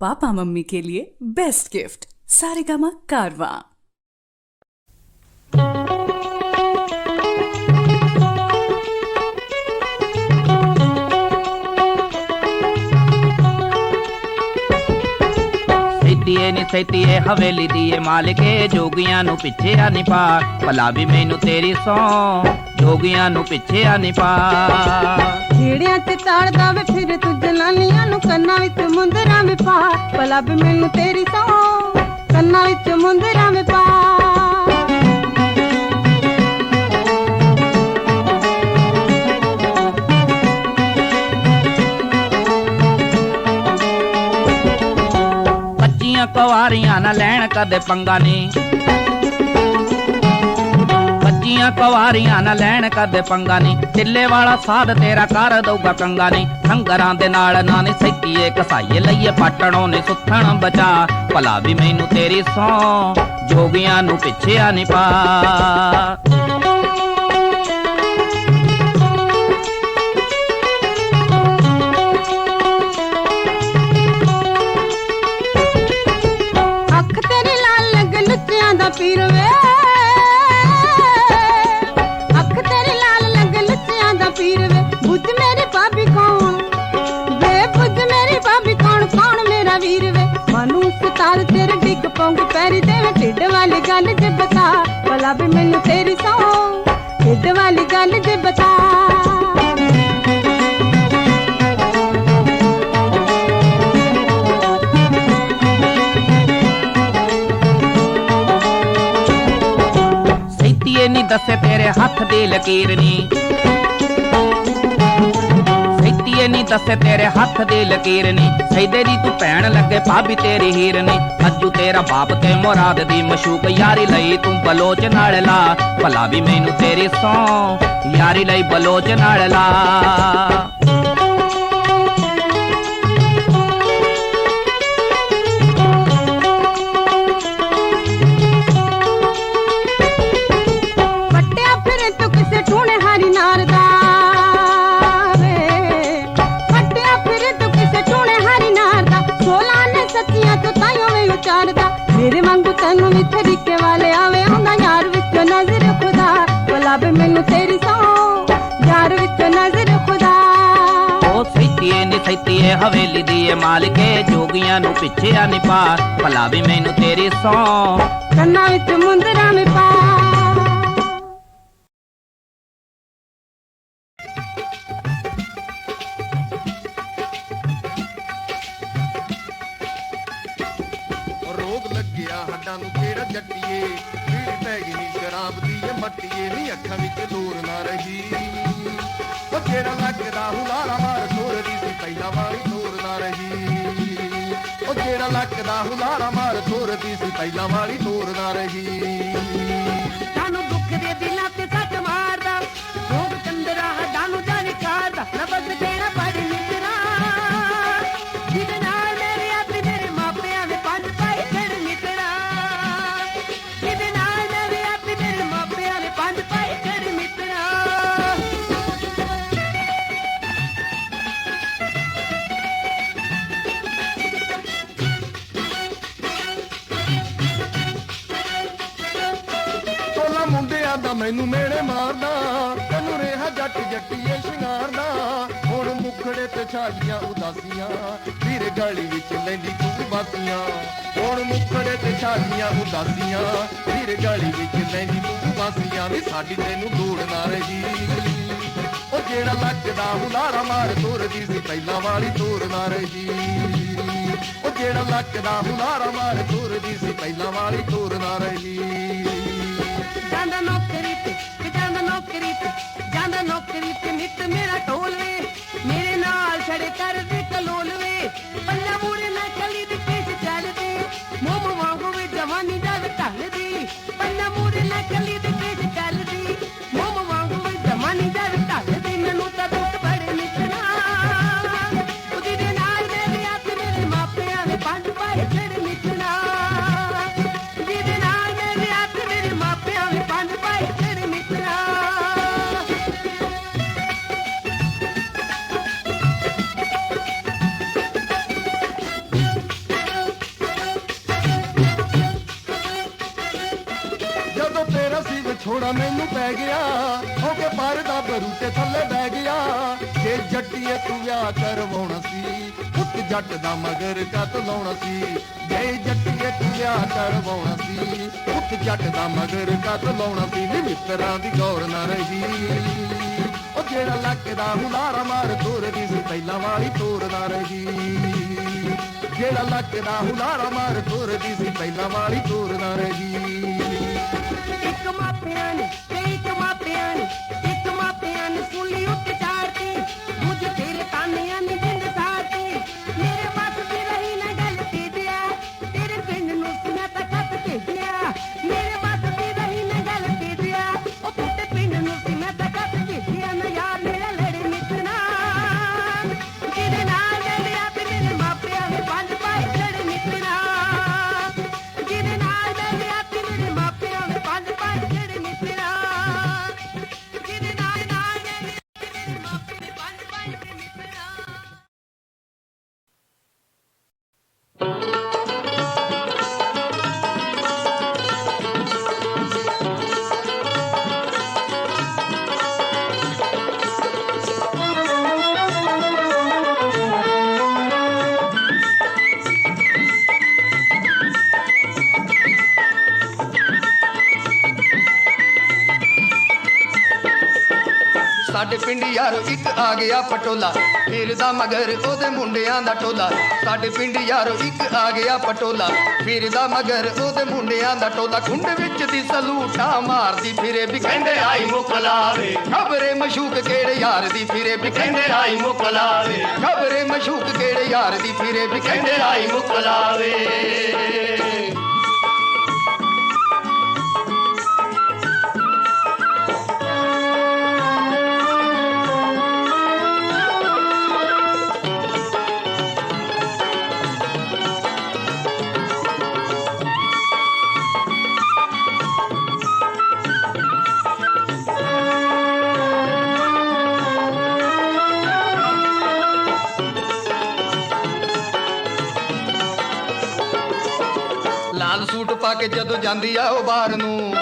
Papa mummy के लिए best gift Saregama कारवा ਸਿੱਧੀਏ ਨੀ ਸੈਤੀਏ ਹਵੇਲੀ ਦੀਏ ਮਾਲਕੇ ਜੋਗੀਆਂ ਨੂੰ ਪਿੱਛੇ ਆ ਨੀ ਪਾ ਭਲਾ ਵੀ ਮੈਨੂੰ ਤੇਰੀ ਸੌ ਜੋਗੀਆਂ ਨੂੰ ਪਿੱਛੇ ਆ ਨੀ ਪਾ ਢੇੜਿਆਂ ਤੇ ਤਾੜਦਾ ਵੇ, ਫਿਰ ਤੂੰ ਜਨਾਨੀਆਂ ਨੂੰ ਕੰਨਾਂ ਵਿੱਚ ਮੁੰਦਰਾਂ ਵਿੱਚ ਪਾ। ਭਲਾ ਵੀ ਮੈਨੂੰ ਤੇਰੀ ਸੌ ਕੰਨਾਂ ਵਿੱਚ ਮੁੰਦਰਾਂ ਵਿੱਚ ਪਾ। ਕੁਆਰੀਆਂ ਨਾ ਲੈਣ ਕਦੇ ਪੰਗਾ ਨੀ। ਬੱਚੀਆਂ ਕੁਆਰੀਆਂ ਨਾ ਲੈਣ ਕਦੇ ਪੰਗਾ ਨੀ। ਟਿੱਲੇ ਵਾਲਾ ਸਾਧ ਤੇਰਾ ਕਰ ਦਊਗਾ ਕੰਗਾ ਨੀ। ਸੰਗਰਾਂ ਦੇ ਨਾਲ ਨਾ ਨੀ ਸੈਕੀਏ ਕਸਾਈਏ ਲਈਏ ਪਾਟਣੋਂ ਨੇ ਸੁੱਥਣ ਬਚਾ। ਭਲਾ ਵੀ ਮੈਨੂੰ ਤੇਰੀ ਸੌ, ਜੋਗੀਆਂ ਨੂੰ ਪਿੱਛੇ ਆ ਨੀ ਪਾ। ਢਿੱਡ ਵਾਲੀ ਗੱਲ ਜੇ ਬਤਾ ਭਲਾ ਵੀ ਮੈਨੂੰ ਤੇਰੀ ਸੌ ਢਿੱਡ ਵਾਲੀ ਗੱਲ ਜੇ ਬਤਾ ਸੈਤੀਏ ਨੀ ਦੱਸੇ ਤੇਰੇ ਹੱਥ ਦੇ ਲਕੀਰ ਨੀ ਸੈਤੀਏ ਨੀ ਦੱਸੇ ਤੇਰੇ ਹੱਥ ਦੀ ਲਕੀਰ ਨੀ। ਸੈਦੇ ਦੀ ਤੂੰ ਭੈਣ ਲੱਗੇ ਭਾਬੀ ਤੇਰੀ ਹੀਰ ਨੀ। ਅੱਜੂ ਤੇਰਾ ਬਾਪ ਤੇ ਮੁਰਾਦ ਦੀ ਮਸ਼ੂਕ ਯਾਰੀ ਲਈ ਤੂੰ ਬਲੋਚ ਨਾਲ ਲਾ। ਭਲਾ ਵੀ ਮੈਨੂੰ ਤੇਰੀ ਸੌ ਯਾਰੀ ਲਈ ਬਲੋਚ ਨਾਲ ਲਾ। ਨੀ ਹਵੇਲੀ ਦੀ ਏ ਮਾਲਕੇ, ਜੋਗੀਆਂ ਨੂੰ ਪਿੱਛੇ ਆ ਨਿਪਾ। ਭਲਾ ਵੀ ਮੈਨੂੰ ਤੇਰੀ ਸੌ। ਕੰਨਾਂ ਵਿੱਚ ਮੁੰਦਰਾਂ ਮੇ ਪਾ ਦੀ ਸੀ ਪਹਿਲਾਂ ਵਾਲੀ ਨੂਰ ਨਾ ਰਹੀ। ਛਾਜੀਆਂ ਉਦਾਸੀਆਂ ਗਲੀ ਵਿੱਚ ਲੈਂਦੀ ਤੂੰ ਬਾਸੀਆਂ ਵੀ ਸਾਡੀ ਤੈਨੂੰ ਦੂੜ ਨਾ ਰਹੀ। ਉਹ ਜਿਹੜਾ ਲੱਗਦਾ ਹੁਲਾਰਾ ਮਾਰ ਤੁਰਦੀ ਸੀ, ਪਹਿਲਾਂ ਵਾਲੀ ਤੋਰ ਨਾ ਰਹੀ। ਉਹ ਜਿਹੜਾ ਲੱਗਦਾ ਹੁਲਾਰਾ ਮਾਰ ਤੁਰਦੀ ਸੀ, ਪਹਿਲਾਂ ਵਾਲੀ ਤੋਰ ਨਾ ਰਹੀ। ਜਾਂਦਾ ਨੌਕਰੀ ਤੇ ਜਾਂਦਾ ਨੌਕਰੀ ਤੇ, ਜਾਂਦਾ ਨੌਕਰੀ ਤੇ ਨਿੱਤ ਮੇਰਾ ਢੋਲ ਵੇ। ਮੇਰੇ ਨਾਲ ਛੜੇ ਕਰਦੇ ਕਲੋਲ ਵੇ। ਪਰਦਾ ਥੱਲੇ ਬਹਿ ਗਿਆ। ਜੇ ਜੱਟੀਏ ਤੂੰ ਵਿਆਹ ਕਰਵਾਉਣਾ ਸੀ ਪੁੱਤ ਜੱਟ ਦਾ ਮਗਰ ਕੱਤ ਲਾਉਣਾ ਸੀ। ਜੇ ਜੱਟੀਏ ਤੂੰ ਵਿਆਹ ਕਰਵਾਉਣਾ ਸੀ ਪੁੱਤ ਜੱਟ ਦਾ ਮਗਰ ਕੱਤ ਲਾਉਣਾ ਸੀ। ਨੀ ਮਿੱਤਰਾਂ ਦੀ ਗੌਰ ਨਾ ਰਹੀ। ਉਹ ਜਿਹੜਾ ਲੱਕ ਹੁਲਾਰਾ ਮਾਰ ਤੋਰਦੀ ਸੀ ਪਹਿਲਾਂ ਵਾਲੀ ਤੋਰਦਾ ਰਹੀ। ਜਿਹੜਾ ਲੱਕ ਦਾ ਹੁਲਾਰਾ ਮਾਰ ਤੋਰਦੀ ਸੀ ਪਹਿਲਾਂ ਵਾਲੀ ਤੋਰਦਾ ਰਹੀ। ਇੱਕ ਮਾਪਿਆਂ ਨੇ, ਤੇ ਮਾਪਿਆਂ ਨੇ துள்ளி உத்திட்ட ਆ ਗਿਆ ਪਟੋਲਾ। ਫਿਰਦਾ ਮਗਰ ਉਹਦੇ ਮੁੰਡਿਆਂ ਦਾ ਟੋਲਾ। ਸਾਡੇ ਪਿੰਡ ਯਾਰੋ ਇੱਕ ਆ ਗਿਆ ਪਟੋਲਾ। ਫਿਰਦਾ ਮਗਰ ਉਹਦੇ ਮੁੰਡਿਆਂ ਦਾ ਟੋਲਾ। ਖੁੰਡ ਵਿੱਚ ਦੀ ਸਲੂਟਾ ਮਾਰਦੀ ਫਿਰੇ ਵੀ ਕਹਿੰਦੇ ਆਈ ਮੁਕਲਾਵੇ ਖਬਰੇ ਮਸ਼ੂਕ ਕਿਹੜੇ ਯਾਰ ਦੀ ਫਿਰੇ ਵੀ ਕਹਿੰਦੇ ਆਈ ਮੁਕਲਾਵੇ ਖਬਰੇ ਮਸ਼ੂਕ ਕਿਹੜੇ ਯਾਰ ਦੀ ਫਿਰੇ ਵੀ ਕਹਿੰਦੇ ਆਈ ਮੁਕਲਾਵੇ ਜਦੋਂ ਜਾਂਦੀ ਆ ਉਹ ਬਾਹਰ ਨੂੰ।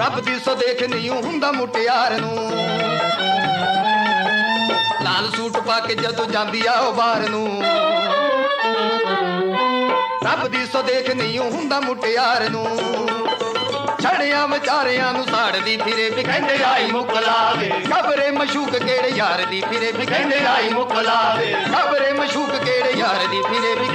ਰੱਬ ਦੀ ਸੋ ਦੇਖ ਨਹੀਂ ਹੁੰਦਾ ਮੁਟਿਆਰ ਨੂੰ। ਲਾਲ ਸੂਟ ਪਾ ਕੇ ਜਦੋਂ ਜਾਂਦੀ ਆ ਉਹ ਬਾਹਰ ਨੂੰ। ਰੱਬ ਦੀ ਸੋ ਦੇਖ ਨਹੀਂ ਹੁੰਦਾ ਮੁਟਿਆਰ ਨੂੰ। ਛੜਿਆਂ ਵਿਚਾਰਿਆਂ ਨੂੰ ਸਾੜਦੀ ਫਿਰੇ ਵੀ ਕਹਿੰਦੇ ਆਈ ਮੁਕਲਾਵੇ ਖਬਰੇ ਮਸ਼ੂਕ ਕਿਹੜੇ ਯਾਰ ਦੀ ਫਿਰੇ ਵੀ ਕਹਿੰਦੇ ਆਈ ਮੁਕਲਾਵੇ ਖਬਰੇ ਮਸ਼ੂਕ ਕਿਹੜੇ ਯਾਰ ਦੀ ਫਿਰੇ ਵੀ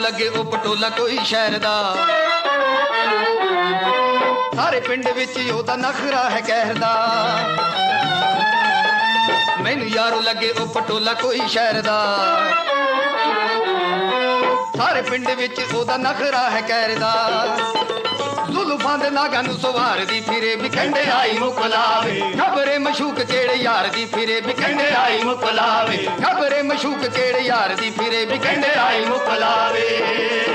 ਲੱਗੇ ਉਹ ਪਟੋਲਾ ਕੋਈ ਸ਼ਹਿਰ ਦਾ। ਸਾਰੇ ਪਿੰਡ ਵਿੱਚ ਉਹਦਾ ਨਖਰਾ ਹੈ ਕਹਿਰ ਮੈਨੂੰ ਯਾਰੋ ਲੱਗੇ ਉਹ ਪਟੋਲਾ ਕੋਈ ਸ਼ਹਿਰ ਦਾ। ਸਾਰੇ ਪਿੰਡ ਵਿੱਚ ਉਹਦਾ ਨਖਰਾ ਹੈ ਕਹਿਰ ਦਾ। ਜ਼ੁਲਫਾਂ ਦੇ ਨਾਗਾਂ ਨੂੰ ਸਵਾਰਦੀ ਫਿਰੇ ਵੀ ਕਹਿੰਦੇ ਆਈ ਮੁਕਲਾਵੇ ਖਬਰੇ ਮਸ਼ੂਕ ਕਿਹੜੇ ਯਾਰ ਦੀ ਫਿਰੇ ਵੀ ਕਹਿੰਦੇ ਆਈ ਮੁਕਲਾਵੇ ਖਬਰੇ ਮਸ਼ੂਕ ਕਿਹੜੇ ਯਾਰ ਦੀ ਫਿਰੇ ਵੀ ਕਹਿੰਦੇ ਆਈ ਮੁਕਲਾਵੇ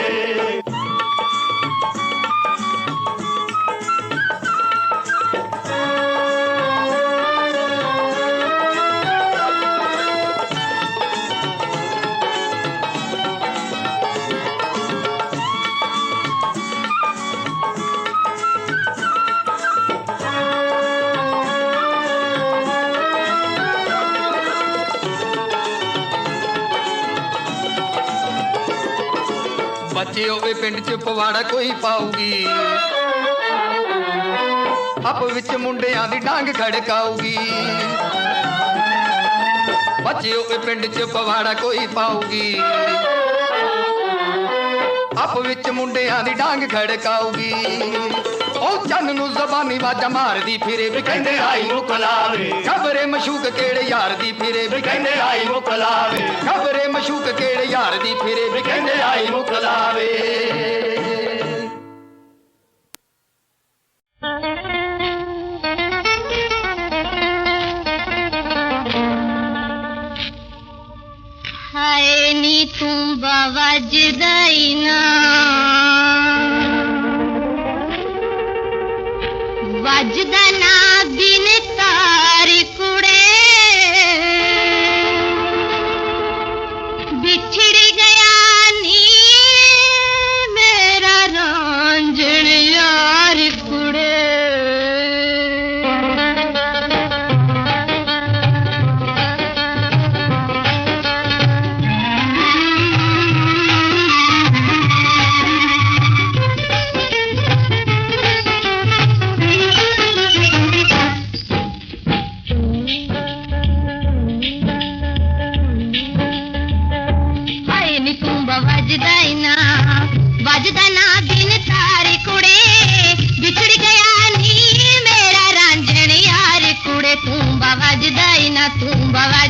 ਬੱਚੇ ਹੋਵੇ ਪਿੰਡ 'ਚ ਪਵਾੜਾ ਕੋਈ ਪਾਊਗੀ। ਆਪ ਵਿੱਚ ਮੁੰਡਿਆਂ ਦੀ ਡਾਂਗ ਖੜਕਾਊਗੀ। ਬੱਚੇ ਹੋਵੇ ਪਿੰਡ 'ਚ ਪਵਾੜਾ ਕੋਈ ਪਾਊਗੀ। ਆਪ ਵਿੱਚ ਮੁੰਡਿਆਂ ਦੀ ਡਾਂਗ ਖੜਕਾਊਗੀ। ਉਹ ਚੰਨ ਨੂੰ ਜ਼ਬਾਨੀ ਵਾਜਾ ਮਾਰਦੀ, ਫਿਰੇ ਵੀ ਕਹਿੰਦੇ ਆਈ ਮੁਕਲਾਵੇ ਖਬਰੇ ਮਸ਼ੂਕ ਕਿਹੜੇ ਯਾਰ ਦੀ, ਫਿਰੇ ਵੀ ਕਹਿੰਦੇ ਆਈ ਮੁਕਲਾਵੇ ਖਬਰੇ ਮਸ਼ੂਕ ਕਿਹੜੇ ਯਾਰ ਦੀ, ਫਿਰੇ ਵੀ ਕਹਿੰਦੇ ਆਈ ਮੁਕਲਾਵੇ ਹਾਏ ਨੀ ਤੂੰ ਬਾਵਾ ਜਦਾਈ ਨਾ। ਵੱਜਦਾ ਨਾ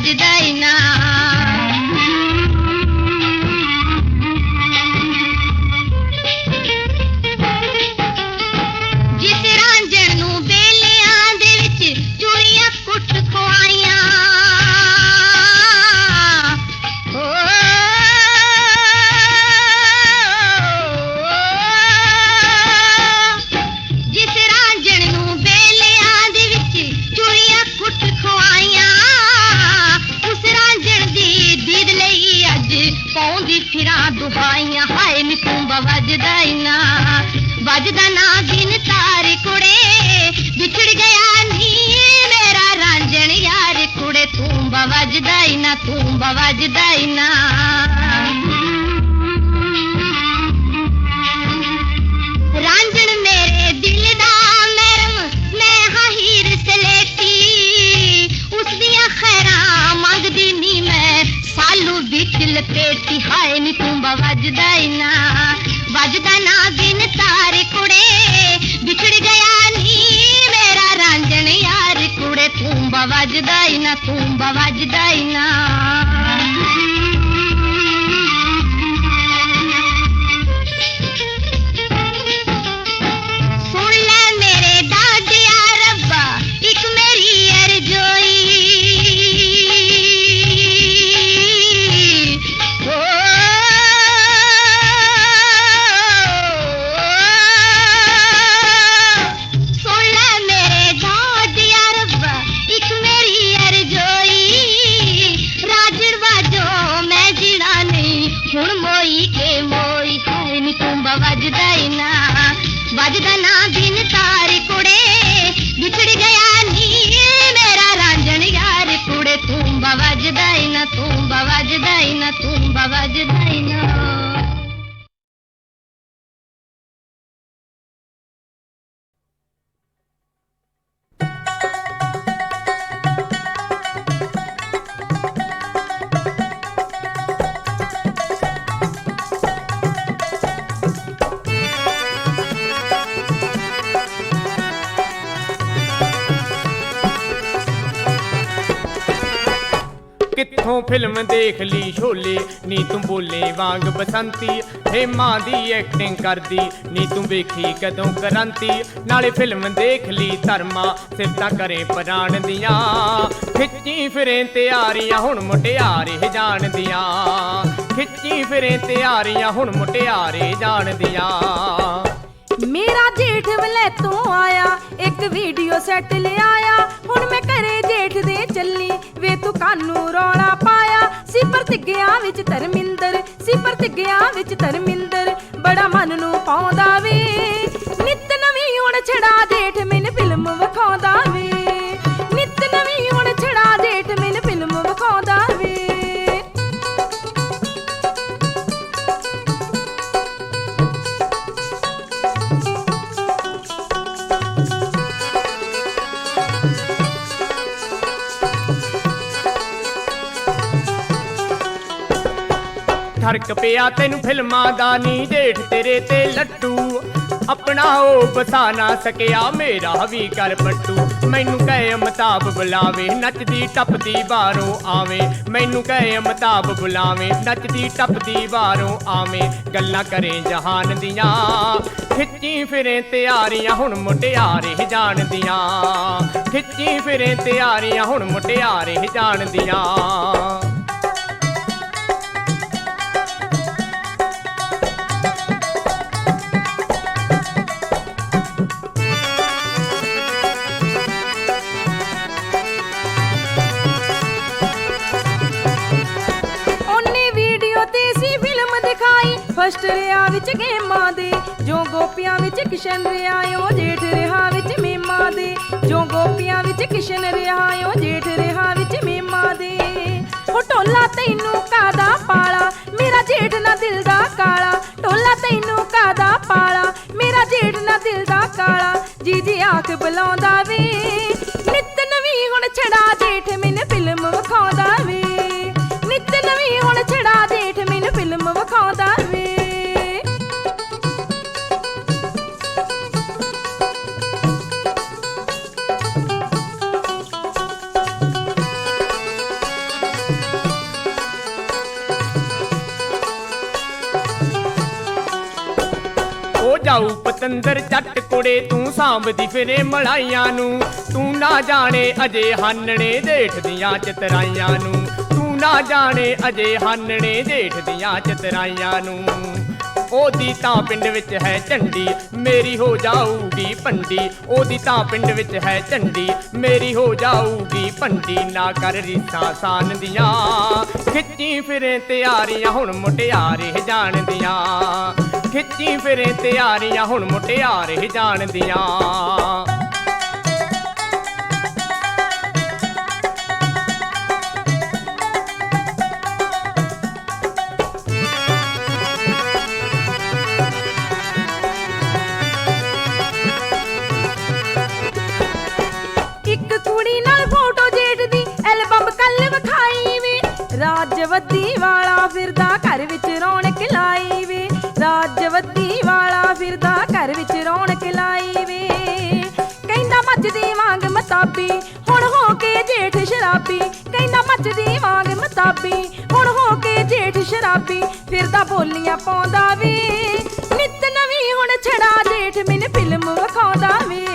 ਤੁੰਬਾ ਵੱਜਦਾ ਪਾਉਂਦੀ ਫਿਰਾਂ ਦੁਹਾਈਆਂ ਹਾਏ ਨੀ ਤੁੰਬਾ ਵੱਜਦਾ ਈ ਨਾ ਵੱਜਦਾ ਨਾ ਦਿਨ ਤਾਰੇ ਕੁੜੇ ਵਿਛੜ ਗਿਆ ਨੀ ਮੇਰਾ ਰਾਂਝਣ ਯਾਰ ਕੁੜੇ ਤੁੰਬਾ ਵੱਜਦਾ ਈ ਨਾ ਤੁੰਬਾ ਵੱਜਦਾ ਈ ਨਾ ਸਾਲੂ ਵਿੱਚ ਲਪੇਟੀ ਹਾਏ ਨੀ ਤੁੰਬਾ ਵੱਜਦਾ ਈ ਨਾ ਵੱਜਦਾ ਨਾ ਦਿਨ ਤਾਰੇ ਕੁੜੇ, ਵਿਛੜ ਗਿਆ ਨੀ ਮੇਰਾ ਰਾਂਝਣ ਯਾਰ ਕੁੜੇ। ਤੁੰਬਾ ਵੱਜਦਾ ਈ ਨਾ ਤੁੰਬਾ ਵੱਜਦਾ ਈ ਫਿਲਮ ਦੇਖ ਲਈ ਛੋਲੇ, ਨੀ ਤੂੰ ਬੋਲੇ ਵਾਂਗ ਬਸੰਤੀ। ਹੇਮਾ ਦੀ ਐਕਟਿੰਗ ਕਰਦੀ, ਨੀ ਤੂੰ ਵੇਖੀ ਕਦੋਂ ਕ੍ਰਾਂਤੀ। ਨਾਲੇ ਫਿਲਮ ਦੇਖ ਲਈ ਧਰਮਾ ਸਿਫਤਾਂ ਕਰੇ ਪ੍ਰਾਣ ਦੀਆਂ। ਖਿੱਚੀ ਫਿਰੇ ਤਿਆਰੀਆਂ, ਹੁਣ ਮੁਟਿਆਰੇ ਜਾਣਦੀਆਂ। ਖਿੱਚੀ ਫਿਰੇ ਤਿਆਰੀਆਂ, ਹੁਣ ਮੁਟਿਆਰੇ ਜਾਣਦੀਆਂ। ਮੇਰਾ ਜੇਠ ਵਲੇ ਤੋਂ ਆਇਆ, ਇੱਕ ਵੀਡੀਓ ਸੈੱਟ ਲਿਆਇਆ। ਹੁਣ ਮੈਂ ਘਰੇ ਜੇਠ ਦੇ ਚੱਲੀ, ਵੇ ਤੂੰ ਕਾਨੂੰ ਰੌਲਾ ਪਾਇਆ? ਸੀ ਪ੍ਰਤਿਗਿਆ ਵਿੱਚ ਧਰਮਿੰਦਰ, ਸੀ ਪ੍ਰਤਿਗਿਆ ਵਿੱਚ ਧਰਮਿੰਦਰ, ਬੜਾ ਮਨ ਨੂੰ ਪਾਉਂਦਾ ਵੇ। ਨਿਤ ਨਵੀਂ ਹੁਣ ਛੜਾ ਜੇਠ, ਮੈਨੂੰ ਫਿਲਮ ਵਿਖਾਉਂਦਾ ਵੇ। ਫ਼ਰਕ ਪਿਆ, ਤੈਨੂੰ ਫਿਲਮਾਂ ਦਾ ਨੀ ਜੇਠ ਤੇਰੇ ਤੇ ਲੱਟੂ। ਆਪਣਾ ਉਹ ਬਸਾ ਨਾ ਸਕਿਆ, ਮੇਰਾ ਵੀ ਕਰ ਪੱਟੂ। ਮੈਨੂੰ ਕਹੇ ਅਮਤਾਬ ਬੁਲਾਵੇ, ਨੱਚਦੀ ਟੱਪਦੀ ਬਾਹਰੋਂ ਆਵੇ। ਮੈਨੂੰ ਕਹੇ ਅਮਤਾਬ ਬੁਲਾਵੇ, ਨੱਚਦੀ ਟੱਪਦੀ ਬਾਹਰੋਂ ਆਵੇ। ਗੱਲਾਂ ਕਰੇ ਜਹਾਨ ਦੀਆਂ, ਖਿੱਚੀ ਫਿਰੇ ਤਿਆਰੀਆਂ, ਹੁਣ ਮੁਟਿਆਰੇ ਜਾਣਦੀਆਂ ਖਿੱਚੀ ਫਿਰੇ ਤਿਆਰੀਆਂ, ਹੁਣ ਮੁਟਿਆਰੇ ਜਾਣਦੀਆਂ ਗੋਪੀਆਂ ਵਿੱਚ ਕਿਸ਼ਨ ਰਿਆਇਓ ਜੇਠ ਰਿਹਾ ਵਿੱਚ ਮੀਮਾ ਦੇ। ਜੋ ਗੋਪੀਆਂ ਵਿੱਚ ਕਿਸ਼ਨ ਰਿਆਇਓ ਜੇਠ ਰਿਹਾ ਵਿੱਚ ਮੀਮਾ ਦੇ। ਹੋ ਢੋਲਾ ਤੈਨੂੰ ਕਾਦਾ ਪਾਲਾ? ਮੇਰਾ ਜੇਠ ਨਾ ਦਿਲ ਦਾ ਕਾਲਾ। ਟੋਲਾ ਤੈਨੂੰ ਕਾਦਾ ਪਾਲਾ? ਮੇਰਾ ਜੇਠ ਨਾ ਦਿਲ ਦਾ ਕਾਲਾ। ਜੀ ਜੀ ਆਖ ਬੁਲਾਉਂਦਾ ਵੇ। ਕੁੜੇ, ਤੂੰ ਸਾਂਭਦੀ ਫਿਰੇ ਮਲਾਈਆਂ ਨੂੰ। ਤੂੰ ਨਾ ਜਾਣੇ ਅਜੇ ਹਾਨਣੇ ਜੇਠ ਦੀਆਂ ਚਤਰਾਈਆਂ ਨੂੰ। ਤੂੰ ਨਾ ਜਾਣੇ ਅਜੇ ਹਾਨਣੇ ਜੇਠ ਦੀਆਂ ਚਤਰਾਈਆਂ ਨੂੰ। ਉਹਦੀ ਤਾਂ ਪਿੰਡ ਵਿੱਚ ਹੈ ਝੰਡੀ, ਮੇਰੀ ਹੋ ਜਾਊਗੀ ਭੰਡੀ ਉਹਦੀ ਤਾਂ ਪਿੰਡ ਵਿੱਚ ਹੈ ਝੰਡੀ, ਮੇਰੀ ਹੋ ਜਾਊਗੀ ਭੰਡੀ ਨਾ ਕਰ ਰੀਸਾਂ ਸਾਨ ਦੀਆਂ, ਖਿੱਚੀ ਫਿਰੇ ਤਿਆਰੀਆਂ, ਹੁਣ ਮੁਟਿਆਰੇ ਜਾਣਦੀਆਂ। ਖਿੱਚੀ ਫਿਰੇ ਤਿਆਰੀਆਂ, ਹੁਣ ਮੁਟਿਆਰ ਹੀ ਜਾਣਦੀਆਂ। ਇੱਕ ਕੁੜੀ ਨਾਲ ਫੋਟੋ ਜੇਠ ਐਲਬਮ ਕੱਲ ਵਿਖਾਈ ਵੇ। ਰਾਜਵਤੀ ਵਾਲਾ ਫਿਰਦਾ ਘਰ ਵਿੱਚ ਜੇਠ ਸ਼ਰਾਬੀ, ਕਹਿੰਦਾ ਮੱਚਦੀ ਵਾਂਗ ਮਤਾਬੀ। ਹੁਣ ਹੋ ਕੇ ਜੇਠ ਸ਼ਰਾਬੀ ਫਿਰਦਾ ਬੋਲੀਆਂ ਪਾਉਂਦਾ ਵੇ। ਨਿਤ ਨਵੀਂ ਹੁਣ ਛੜਾ ਜੇਠ, ਮੈਨੂੰ ਫਿਲਮ ਵਿਖਾਉਂਦਾ ਵੀ।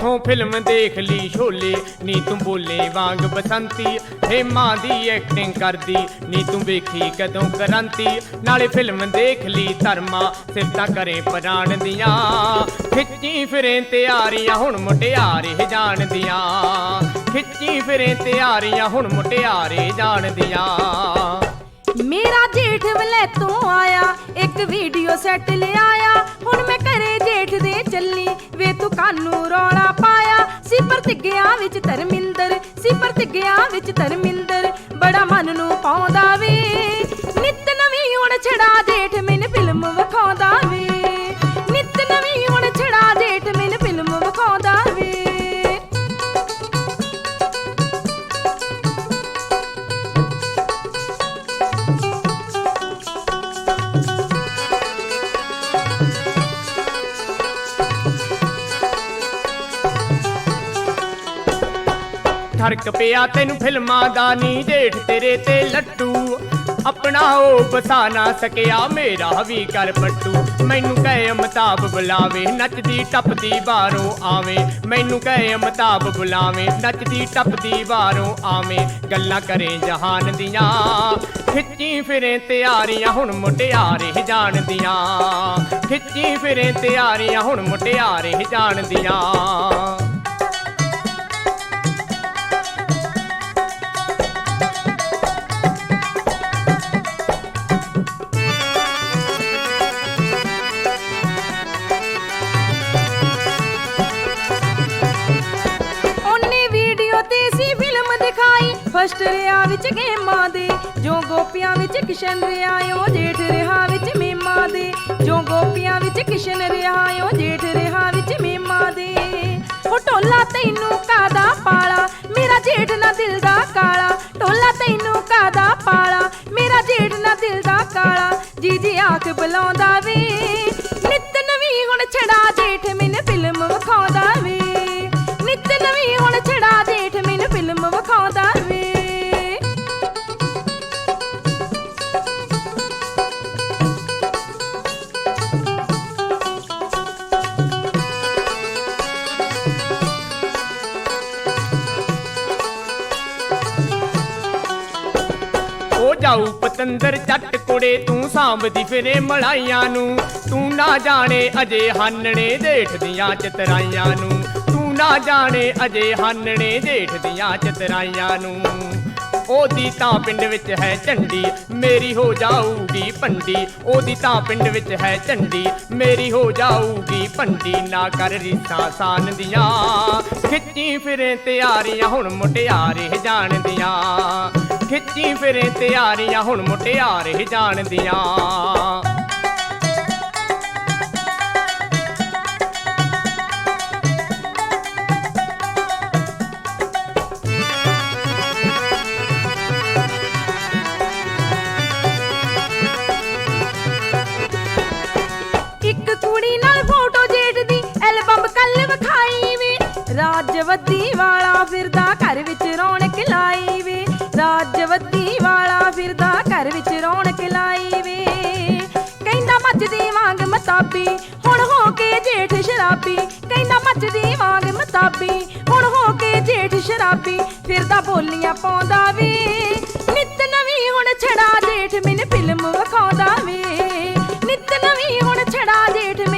ਕਿੱਥੋਂ ਫਿਲਮ ਦੇਖ ਲਈ ਛੋਲੇ, ਨੀ ਤੂੰ ਬੋਲੇ ਵਾਂਗ ਬਸੰਤੀ। ਹੇਮਾ ਦੀ ਐਕਟਿੰਗ ਕਰਦੀ, ਨੀ ਤੂੰ ਵੇਖੀ ਕਦੋਂ ਕਰਾਂਤੀ। ਨਾਲੇ ਫਿਲਮ ਦੇਖ ਲਈ ਧਰਮਾ ਸਿਫਤਾਂ ਕਰੇ ਪ੍ਰਾਣ ਦੀਆਂ। ਖਿੱਚੀ ਫਿਰੇ ਤਿਆਰੀਆਂ, ਹੁਣ ਮੁਟਿਆਰੇ ਜਾਣਦੀਆਂ। ਖਿੱਚੀ ਫਿਰੇ ਤਿਆਰੀਆਂ, ਹੁਣ ਮੁਟਿਆਰੇ ਜਾਣਦੀਆਂ। ਮੇਰਾ ਜੇਠ ਵਲੇ ਤੋਂ ਆਇਆ, ਇੱਕ ਵੀਡੀਓ ਸੈੱਟ ਲਿਆਇਆ। ਹੁਣ ਮੈਂ ਘਰੇ ਜੇਠ ਦੇ ਚੱਲੀ, ਵੇ ਤੂੰ ਕਾਨੂੰ ਰੌਲਾ ਪਾਇਆ? ਸਿਪਰ ਤਿੱਗਿਆਂ ਵਿੱਚ ਧਰਮਿੰਦਰ ਸਿਪਰ ਤਿੱਗਿਆਂ ਵਿੱਚ ਧਰਮਿੰਦਰ, ਬੜਾ ਮਨ ਨੂੰ ਪਾਉਂਦਾ ਵੇ। ਨਿਤ ਨਵੀਂ ਹੁਣ ਛੜਾ ਠਰਕ ਪਿਆ ਤੈਨੂੰ ਫਿਲਮਾਂ ਦਾ ਨੀ ਜੇਠ ਤੇਰੇ ਤੇ ਲੱਟੂ ਆਪਣਾ ਉਹ ਬਸਾ ਨਾ ਸਕਿਆ, ਮੇਰਾ ਵੀ ਕਰ ਪੱਟੂ। ਮੈਨੂੰ ਕਹੇ ਅਮਤਾਬ ਬੁਲਾਵੇ, ਨੱਚਦੀ ਟੱਪਦੀ ਬਾਹਰੋਂ ਆਵੇ। ਮੈਨੂੰ ਕਹੇ ਅਮਤਾਬ ਬੁਲਾਵੇ, ਨੱਚਦੀ ਟੱਪਦੀ ਬਾਹਰੋਂ ਆਵੇ। ਗੱਲਾਂ ਕਰੇ ਜਹਾਨ ਦੀਆਂ, ਖਿੱਚੀ ਫਿਰੇ ਤਿਆਰੀਆਂ, ਹੁਣ ਮੁਟਿਆਰੇ ਜਾਣਦੀਆਂ ਖਿੱਚੀ ਫਿਰੇ ਤਿਆਰੀਆਂ, ਹੁਣ ਮੁਟਿਆਰੇ ਜਾਣਦੀਆਂ ਫਸਟ ਰਿਆ ਵਿੱਚ ਗੇਮਾਂ ਦੇ, ਜੋ ਗੋਪੀਆਂ ਵਿੱਚ ਕਿਸ਼ਨ ਰਿਆਇਓ ਜੇਠ ਰਿਹਾ ਵਿੱਚ ਮੀਮਾ ਦੇ। ਜੋ ਗੋਪੀਆਂ ਵਿੱਚ ਕਿਸ਼ਨ ਰਿਆਇਓ ਜੇਠ ਰਿਹਾ ਵਿੱਚ ਮੀਮਾ ਦੇ। ਉਹ ਢੋਲਾ ਤੈਨੂੰ ਕਾਦਾ ਪਾਲਾ? ਮੇਰਾ ਜੇਠ ਨਾ ਦਿਲ ਦਾ ਕਾਲਾ। ਢੋਲਾ ਤੈਨੂੰ ਕਾਦਾ ਪਾਲਾ? ਮੇਰਾ ਜੇਠ ਨਾ ਦਿਲ ਦਾ ਕਾਲਾ। ਜੀ ਜੀ ਆਖ ਬੁਲਾਉਂਦਾ ਵੇ। ਨਿਤ ਨਵੀਂ ਹੁਣ ਛੜਾ ਜੇਠ, ਮੈਨੂੰ ਫਿਲਮ ਵਿਖਾਉਂਦਾ ਵੇ। ਨਿਤ ਨਵੀਂ ਹੁਣ ਪਤੰਦਰ ਜੱਟ ਕੁੜੇ, ਤੂੰ ਸਾਂਭਦੀ ਫਿਰੇ ਮਲਾਈਆਂ ਨੂੰ। ਤੂੰ ਨਾ ਜਾਣੇ ਅਜੇ ਹਾਨਣੇ ਜੇਠ ਦੀਆਂ ਚਤਰਾਈਆਂ ਨੂੰ। ਤੂੰ ਨਾ ਜਾਣੇ ਅਜੇ ਹਾਨਣੇ ਜੇਠ ਦੀਆਂ ਚਤਰਾਈਆਂ ਨੂੰ। ਉਹਦੀ ਤਾਂ ਪਿੰਡ ਵਿੱਚ ਹੈ ਝੰਡੀ, ਮੇਰੀ ਹੋ ਜਾਊਗੀ ਭੰਡੀ ਉਹਦੀ ਤਾਂ ਪਿੰਡ ਵਿੱਚ ਹੈ ਝੰਡੀ, ਮੇਰੀ ਹੋ ਜਾਊਗੀ ਭੰਡੀ ਨਾ ਕਰ ਰੀਸਾਂ ਸਾਨ ਦੀਆਂ। ਖਿੱਚੀ ਫਿਰੇ ਤਿਆਰੀਆਂ, ਹੁਣ ਮੁਟਿਆਰੇ ਜਾਣਦੀਆਂ। ਖਿੱਚੀ ਫਿਰੇ ਤਿਆਰੀਆਂ, ਹੁਣ ਮੁਟਿਆਰ ਹੀ ਜਾਣਦੀਆਂ। ਇੱਕ ਕੁੜੀ ਨਾਲ ਫੋਟੋ ਜੇਠ ਐਲਬਮ ਕੱਲ ਵਿਖਾਈ ਵੇ। ਰਾਜਵਤੀ ਵਾਲਾ ਫਿਰਦਾ ਘਰ ਵਿੱਚ ਸ਼ਰਾਬੀ। ਹੁਣ ਹੋ ਕੇ ਜੇਠ ਸ਼ਰਾਬੀ, ਕਹਿੰਦਾ ਮੱਚਦੀ ਵਾਂਗ ਮਤਾਬੀ। ਹੁਣ ਹੋ ਕੇ ਜੇਠ ਸ਼ਰਾਬੀ, ਫਿਰ ਤਾਂ ਬੋਲੀਆਂ ਪਾਉਂਦਾ ਵੀ। ਨਿੱਤ ਨਵੀਂ ਹੁਣ ਛੜਾ ਜੇਠ, ਮੈਨੂੰ ਫਿਲਮ ਵਿਖਾਉਂਦਾ ਵੀ। ਨਿੱਤ ਨਵੀਂ ਹੁਣ ਛੜਾ ਜੇਠ